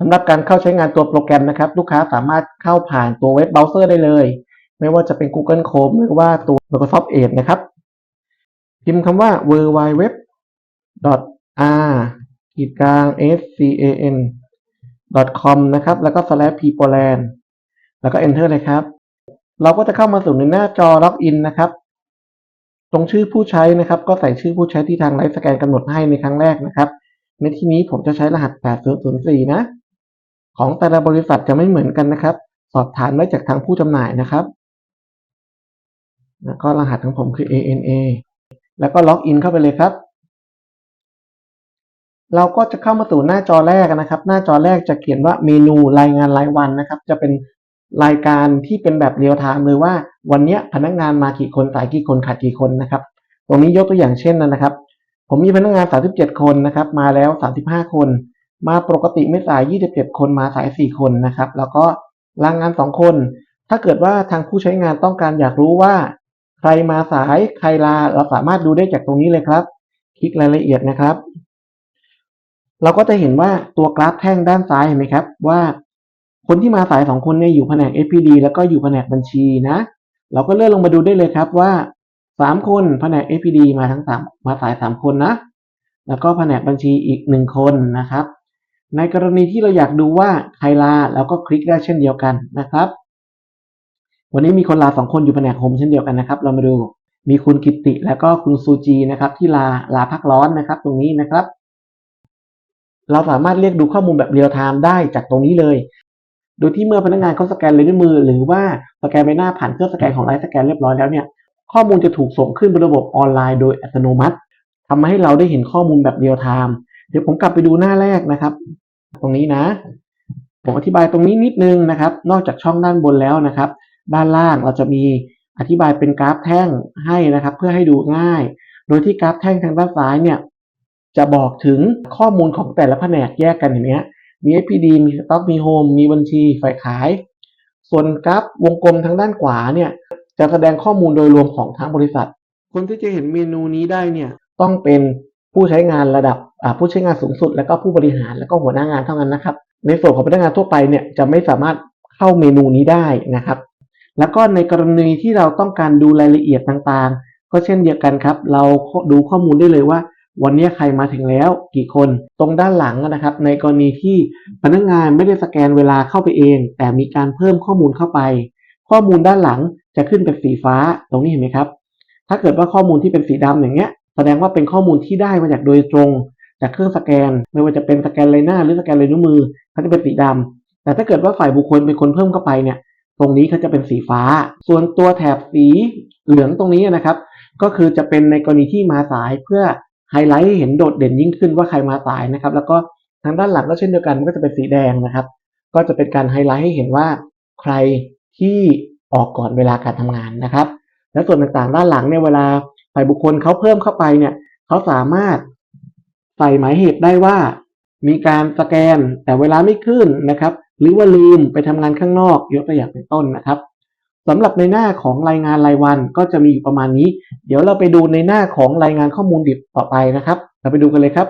สำหรับการเข้าใช้งานตัวโปรแกรมนะครับ ลูกค้าสามารถเข้าผ่านตัวเว็บเบราว์เซอร์ได้เลย ไม่ว่าจะเป็น Google Chrome หรือว่าตัว Microsoft Edge นะครับ พิมพ์คำว่า w w w r ขีดกลาง s c a n com นะครับ แล้วก็ slash peopleland แล้วก็ enter เลยครับ เราก็จะเข้ามาสู่ในหน้าจอล็อกอินนะครับ ตรงชื่อผู้ใช้นะครับ ก็ใส่ชื่อผู้ใช้ที่ทางไลฟ์สแกนกำหนดให้ในครั้งแรกนะครับ ในที่นี้ผมจะใช้รหัส 8004 นะ ของแต่ละบริษัทจะไม่เหมือนกันนะครับ สอบถามได้จากทางผู้จำหน่ายนะครับแล้วก็รหัสของผมคือ ANA แล้วก็ล็อกอินเข้าไปเลยครับ เราก็จะเข้ามาสู่หน้าจอแรกนะครับ หน้าจอแรกจะเขียนว่าเมนูรายงานรายวันนะครับ จะเป็นรายการที่เป็นแบบเรียลไทม์เลยว่าวันนี้พนักงานมากี่คนสายกี่คนขาดกี่คนนะครับ ตรงนี้ยกตัวอย่างเช่นนะครับ ผมมีพนักงาน 37 คนนะครับ มาแล้ว 35 คน มาปกติไม่สาย 27 คนมาสาย 4 คนนะครับ แล้วก็ลางงาน 2 คน ถ้าเกิดว่าทางผู้ใช้งานต้องการอยากรู้ว่า ใครมาสายใครลาเราสามารถดูได้จากตรงนี้เลยครับ คลิกรายละเอียดนะครับ เราก็จะเห็นว่าตัวกราฟแท่งด้านซ้ายเห็นไหมครับ ว่าคนที่มาสายสองคนเนี่ยอยู่แผนก FPD แล้วก็อยู่แผนกบัญชีนะ เราก็เลื่อนลงมาดูได้เลยครับว่าสามคนแผนก FPD มาทั้งสามมาสายสามคนนะ แล้วก็แผนกบัญชีอีกหนึ่งคนนะครับ ในกรณีที่เราอยากดูว่าใครลาเราก็คลิกได้เช่นเดียวกันนะครับ วันนี้มีคนลาสองคนอยู่แผนกโฮมเช่นเดียวกันนะครับ เรามาดูมีคุณกิติแล้วก็คุณซูจีนะครับที่ลาลาพักร้อนนะครับ ตรงนี้นะครับ เราสามารถเรียกดูข้อมูลแบบเรียลไทม์ได้จากตรงนี้เลย โดยที่เมื่อพนักงานเขาสแกนเลยด้วยมือ หรือว่าสแกนใบหน้าผ่านเครื่องสแกนของไลฟ์สแกนเรียบร้อยแล้วเนี่ยข้อมูลจะถูกส่งขึ้นบนระบบออนไลน์โดยอัตโนมัติทำให้เราได้เห็นข้อมูลแบบเรียลไทม์เดี๋ยวผมกลับไปดูหน้าแรกนะครับ ตรงนี้นะ ผมอธิบายตรงนี้นิดนึงนะครับ นอกจากช่องด้านบนแล้วนะครับ ด้านล่างเราจะมีอธิบายเป็นกราฟแท่งให้นะครับ เพื่อให้ดูง่าย โดยที่กราฟแท่งทางด้านซ้ายเนี่ยจะบอกถึงข้อมูลของแต่ละแผนกแยกกันเห็นไหมฮะมี FPD มีสต็อกมีโฮมมีบัญชีฝ่ายขาย ส่วนกราฟวงกลมทางด้านขวาเนี่ยจะแสดงข้อมูลโดยรวมของทั้งบริษัท คนที่จะเห็นเมนูนี้ได้เนี่ยต้องเป็น ผู้ใช้งานระดับผู้ใช้งานสูงสุด แล้วก็ผู้บริหารแล้วก็หัวหน้างานเท่านั้นนะครับ ในส่วนของพนักงานทั่วไปเนี่ยจะไม่สามารถเข้าเมนูนี้ได้นะครับ แล้วก็ในกรณีที่เราต้องการดูรายละเอียดต่างๆ ก็เช่นเดียวกันครับ เราดูข้อมูลได้เลยว่า วันนี้ใครมาถึงแล้วกี่คนตรงด้านหลังนะครับ ในกรณีที่พนักงานไม่ได้สแกนเวลาเข้าไปเอง แต่มีการเพิ่มข้อมูลเข้าไป ข้อมูลด้านหลังจะขึ้นเป็นสีฟ้าตรงนี้เห็นไหมครับถ้าเกิดว่าข้อมูลที่เป็นสีดำอย่างเงี้ย ดงว่าเป็นข้อมูลที่ได้มาจากโดยตรง จากเครื่องสแกน ไม่ว่าจะเป็นสแกนใบหน้าหรือสแกนลายนิ้วมือเขาจะเป็นสีดำแต่ถ้าเกิดว่าฝ่ายบุคคลเป็นคนเพิ่มเข้าไปเนี่ย ตรงนี้เขาจะเป็นสีฟ้า ส่วนตัวแถบสีเหลืองตรงนี้นะครับ ก็คือจะเป็นในกรณีที่มาสายเพื่อไฮไลท์ให้เห็นโดดเด่นยิ่งขึ้นว่าใครมาสายนะครับ แล้วก็ทางด้านหลังก็เช่นเดียวกันมันก็จะเป็นสีแดงนะครับ ก็จะเป็นการไฮไลท์ให้เห็นว่าใครที่ออกก่อนเวลาการทำงานนะครับ และส่วนต่างๆ ด้านหลังเนี่ยเวลา ฝ่ายบุคคลเขาเพิ่มเข้าไปเนี่ยเขาสามารถใส่หมายเหตุได้ว่า มีการสแกนแต่เวลาไม่ขึ้นนะครับ หรือว่าลืมไปทำงานข้างนอกยกตัวอย่างเป็นต้นนะครับสำหรับในหน้าของรายงานรายวันก็จะมีอยู่ประมาณนี้ เดี๋ยวเราไปดูในหน้าของรายงานข้อมูลดิบต่อไปนะครับ เราไปดูกันเลยครับ